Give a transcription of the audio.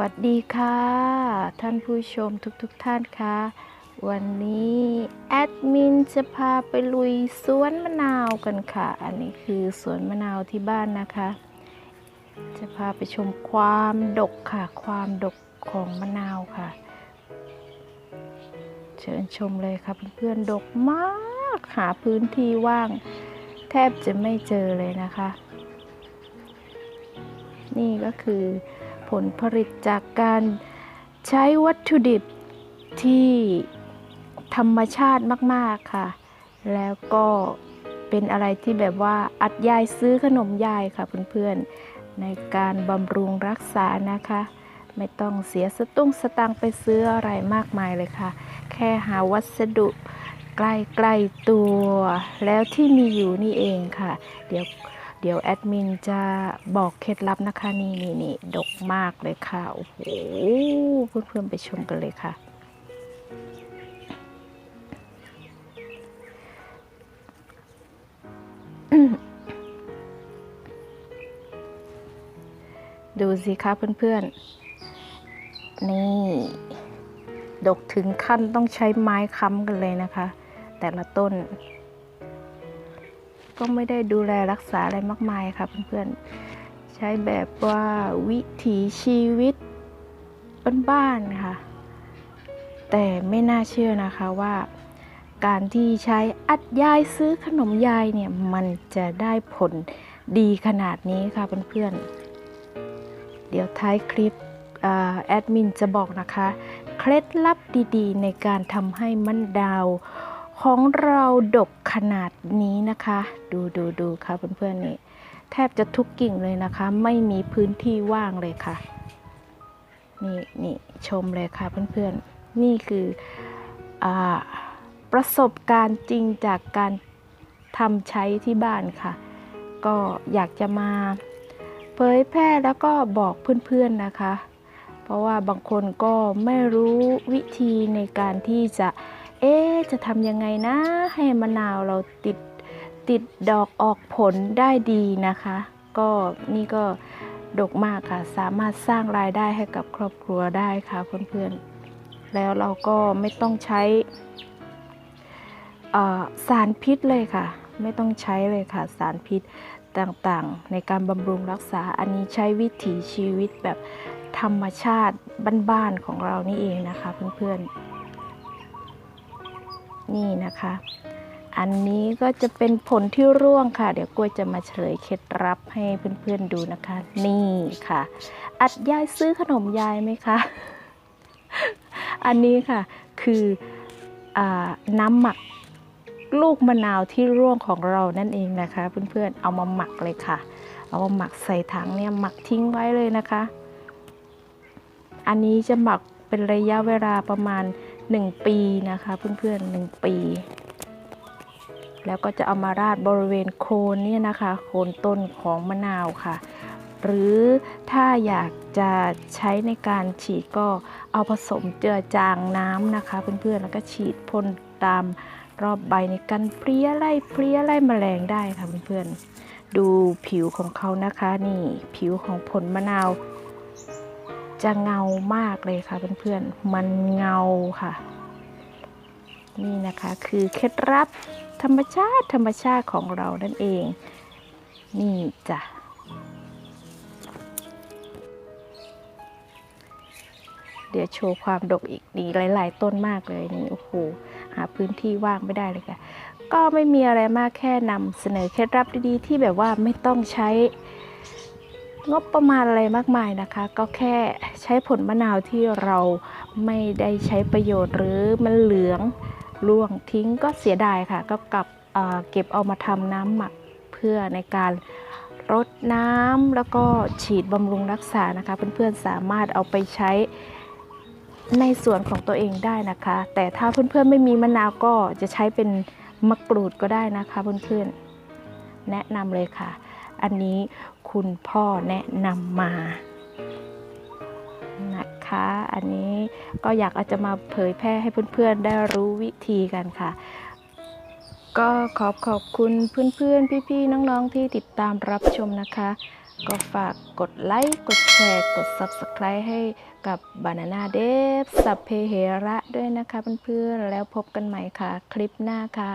วัสดีค่ะ ท่านผู้ชมทุกๆทท่านคะวันนี้แอดมินจะพาไปลุยสวนมะนาวกันค่ะ อันนี้คือสวนมะนาวที่บ้านนะคะ จะพาไปชมความดกค่ะ ความดกของมะนาวค่ะ เชิญชมเลยค่ะเพื่อนๆดกมากหาพื้นที่ว่าง แทบจะไม่เจอเลยนะคะ นี่ก็คือ ผลผลิตจากการใช้วัตถุดิบที่ธรรมชาติมาก ๆ ค่ะ แล้วก็เป็นอะไรที่แบบว่าอัดยายซื้อขนมยายค่ะเพื่อนๆ ในการบำรุงรักษานะคะ ไม่ต้องเสียสตุ้งสตังไปซื้ออะไรมากมายเลยค่ะ แค่หาวัสดุใกล้ๆตัว แล้วที่มีอยู่นี่เองค่ะ เดี๋ยว เดี๋ยวแอดมินจะบอกเคล็ดลับนะคะนี่นี่นี่ดกมากเลยค่ะ โอ้โหเพื่อนๆไปชมกันเลยค่ะ ดูสิคะเพื่อนๆ นี่ ดกถึงขั้นต้องใช้ไม้ค้ำกันเลยนะคะ แต่ละต้น ก็ไม่ได้ดูแลรักษาอะไรมากมายค่ะเพื่อนๆ ใช้แบบว่าวิถีชีวิตบ้านๆค่ะแต่ไม่น่าเชื่อนะคะว่าการที่ใช้อัดยายซื้อขนมยายเนี่ยมันจะได้ผลดีขนาดนี้ค่ะเพื่อนๆ เดี๋ยวท้ายคลิปอแอดมินจะบอกนะคะ เคล็ดลับดีๆ ในการทำให้มันดาว ของเราดกขนาดนี้นะคะ ดูดูดูค่ะเพื่อนๆนี่แทบจะทุกกิ่งเลยนะคะ ไม่มีพื้นที่ว่างเลยค่ะ นี่นี่ชมเลยค่ะเพื่อนๆ นี่คืออประสบการณ์จริงจากการทำใช้ที่บ้านค่ะ ก็อยากจะมาเผยแพร่แล้วก็บอกเพื่อนๆนะคะ เพราะว่าบางคนก็ไม่รู้วิธีในการที่จะ เอ๊จะทำยังไงนะ ให้มะนาวเราติดติดดอกออกผลได้ดีนะคะ ก็นี่ก็ดกมากค่ะ สามารถสร้างรายได้ให้กับครอบครัวได้ค่ะเพื่อนๆ แล้วเราก็ไม่ต้องใช้สารพิษเลยค่ะ ไม่ต้องใช้เลยค่ะ สารพิษต่างๆ ในการบำรุงรักษา อันนี้ใช้วิถีชีวิตแบบธรรมชาติบ้านๆของเรานี่เองนะคะเพื่อนๆ นี่นะคะ อันนี้ก็จะเป็นผลที่ร่วงค่ะ เดี๋ยวกล้วยจะมาเฉลยเคล็ดลับให้เพื่อนๆดูนะคะ นี่ค่ะ อัดยายซื้อขนมยายไหมคะ อันนี้ค่ะคืออน้ำหมักลูกมะนาวที่ร่วงของเรานั่นเองนะคะ เพื่อนๆเอามาหมักเลยค่ะ เอามาหมักใส่ถังเนี่ยหมักทิ้งไว้เลยนะคะ อันนี้จะหมักเป็นระยะเวลาประมาณ 1 ปีนะคะเพื่อนๆ1ปี แล้วก็จะเอามาราดบริเวณโคนเนี่ยนะคะโคนต้นของมะนาวค่ะ หรือถ้าอยากจะใช้ในการฉีดก็เอาผสมเจือจางน้ำนะคะเพื่อนๆแล้วก็ฉีดพ่นตามรอบใบในกันเพลี้ยไล่เพลี้ยไล่แมลงได้ค่ะเพื่อนๆดูผิวของเขานะคะนี่ผิวของผลมะนาว จะเงามากเลยค่ะเพื่อนๆ มันเงาค่ะ นี่นะคะคือเคล็ดลับธรรมชาติธรรมชาติของเรานั่นเอง นี่จ้ะเดี๋ยวโชว์ความดกอีกนี่หลาย ๆ ต้นมากเลยนี่โอ้โหหาพื้นที่ว่างไม่ได้เลยค่ะ ก็ไม่มีอะไรมากแค่นำเสนอเคล็ดลับดีๆ ที่แบบว่าไม่ต้องใช้ งบประมาณอะไรมากมายนะคะ ก็แค่ใช้ผลมะนาวที่เราไม่ได้ใช้ประโยชน์หรือมันเหลืองร่วงทิ้งก็เสียดายค่ะ ก็กลับเเก็บเอามาทำน้ำหมักเพื่อในการรดน้ำแล้วก็ฉีดบำรุงรักษานะคะ เพื่อนๆสามารถเอาไปใช้ในส่วนของตัวเองได้นะคะ แต่ถ้าเพื่อนๆไม่มีมะนาวก็จะใช้เป็นมะกรูดก็ได้นะคะเพื่อนๆแนะนำเลยค่ะ อันนี้คุณพ่อแนะนำมานะคะ อันนี้ก็อยากอาจจะมาเผยแพร่ให้เพื่อนๆได้รู้วิธีกันค่ะ ก็ขอบขอบคุณเพื่อนๆ พี่ๆ น้องๆ ที่ติดตามรับชมนะคะ ก็ฝากกดไลค์ กดแชร์ กด Subscribe ให้กับ Banana d e v สัพเพเหระด้วยนะคะเพื่อนๆ แล้วพบกันใหม่ค่ะ คลิปหน้าค่ะ